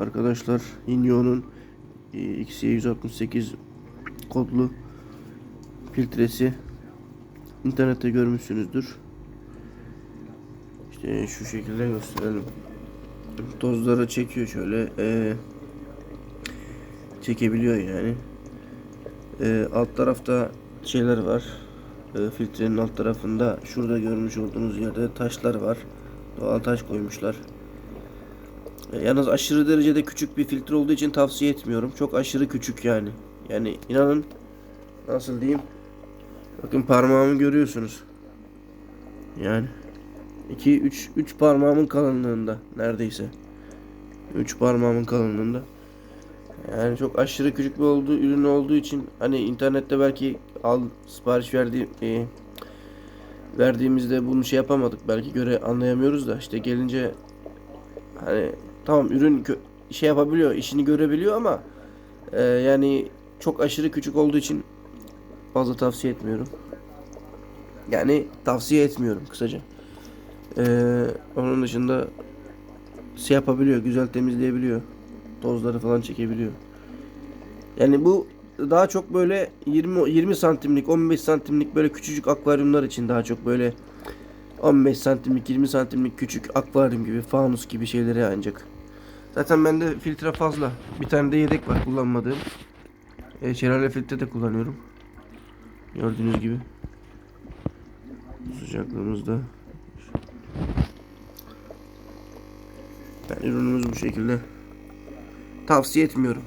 Arkadaşlar Inyo'nun e, XY168 kodlu filtresi internette görmüşsünüzdür. İşte şu şekilde gösterelim. Tozları çekiyor şöyle. e, çekebiliyor yani. E, alt tarafta şeyler var. E, filtrenin alt tarafında şurada görmüş olduğunuz yerde taşlar var. Doğal taş koymuşlar. Yalnız aşırı derecede küçük bir filtre olduğu için tavsiye etmiyorum. Çok aşırı küçük yani. Yani inanın nasıl diyeyim? Bakın parmağımı görüyorsunuz. Yani 2 3 3 parmağımın kalınlığında neredeyse. 3 parmağımın kalınlığında. Yani çok aşırı küçük bir olduğu ürün olduğu için hani internette belki al sipariş verdiğim e, verdiğimizde bunu şey yapamadık belki göre anlayamıyoruz da işte gelince hani tamam ürün şey yapabiliyor işini görebiliyor ama e, yani çok aşırı küçük olduğu için fazla tavsiye etmiyorum. Yani tavsiye etmiyorum kısaca. E, onun dışında şey yapabiliyor, güzel temizleyebiliyor. Tozları falan çekebiliyor. Yani bu daha çok böyle 20 20 santimlik, 15 santimlik böyle küçücük akvaryumlar için daha çok böyle 15 santimlik, 20 santimlik küçük akvaryum gibi, fanus gibi şeylere ancak. Zaten bende filtre fazla. Bir tane de yedek var kullanmadığım. E, şelale filtre de kullanıyorum. Gördüğünüz gibi. Sıcaklığımızda. Yani ürünümüz bu şekilde. Tavsiye etmiyorum.